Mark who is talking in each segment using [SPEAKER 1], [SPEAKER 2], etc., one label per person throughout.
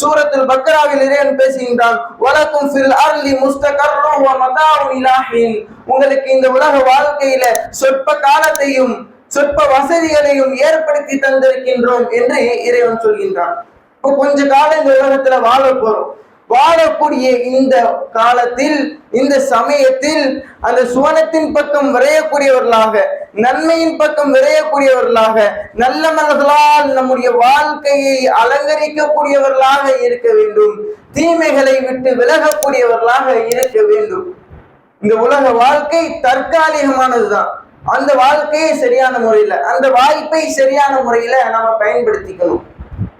[SPEAKER 1] சூரத்தில் பக்ராவில் இறைவன் பேசுகின்றான் வலக்கும் ஃபில் அர்லி முஸ்தகர்ரும் வ மதாஉன் இலாஹின். உங்களுக்கு இந்த உலக வாழ்க்கையில சொற்ப காலத்தையும் சொற்ப வசதிகளையும் ஏற்படுத்தி தந்திருக்கின்றோம் என்று இறைவன் சொல்கின்றான். இப்போ கொஞ்ச காலம் இந்த உலகத்துல வாழ போறோம். வாழக்கூடிய இந்த காலத்தில் இந்த சமயத்தில் அந்த சுவனத்தின் பக்கம் விரையக்கூடியவர்களாக நன்மையின் பக்கம் விரையக்கூடியவர்களாக நல்ல மனதால் நம்முடைய வாழ்க்கையை அலங்கரிக்கக்கூடியவர்களாக இருக்க வேண்டும். தீமைகளை விட்டு விலகக்கூடியவர்களாக இருக்க வேண்டும். இந்த உலக வாழ்க்கை தற்காலிகமானதுதான். அந்த வாழ்க்கையை சரியான முறையில அந்த வாய்ப்பை சரியான முறையில நம்ம பயன்படுத்திக்கணும்.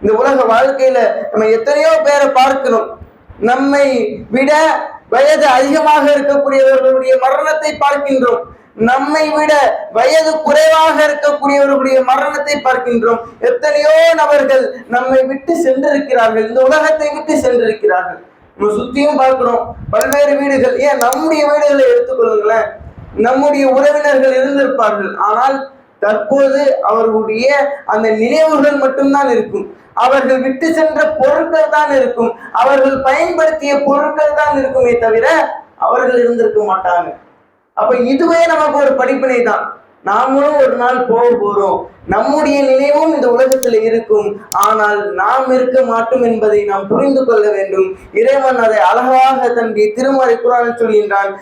[SPEAKER 1] இந்த உலக வாழ்க்கையில நம்ம எத்தனையோ பேரை பார்க்கணும். நம்மை விட வயது அதிகமாக இருக்கக்கூடியவர்களுடைய மரணத்தை பார்க்கின்றோம். நம்மை விட வயது குறைவாக இருக்கக்கூடியவர்களுடைய மரணத்தை பார்க்கின்றோம். எத்தனையோ நபர்கள் நம்மை விட்டு சென்றிருக்கிறார்கள். இந்த உலகத்தை விட்டு சென்றிருக்கிறார்கள். நம்ம சுத்தியும் பார்க்கிறோம். பல்வேறு வீடுகள். ஏன்? நம்முடைய வீடுகளை எடுத்துக்கொள்ளுங்களேன் நம்முடைய உறவினர்கள் இருந்திருப்பார்கள். ஆனால் தற்போது அவர்களுடைய அந்த நினைவுகள் மட்டும்தான் இருக்கும். அவர்கள் விட்டு சென்ற பொருட்கள் தான் இருக்கும். அவர்கள் பயன்படுத்திய பொருட்கள் தான் இருக்குமே தவிர அவர்கள் இருந்திருக்க மாட்டாங்க. அப்ப இதுவே நமக்கு ஒரு படிப்பினை தான். நாமளும் ஒரு நாள் போக போறோம். நம்முடைய நினைவும் இந்த உலகத்தில் இருக்கும். ஆனால் நாம் இருக்க மாட்டோம் என்பதை நாம் புரிந்து கொள்ள வேண்டும். இறைவன் அதை அழகாக தன்னுடைய திருமறை குரான் சொல்கின்றான்.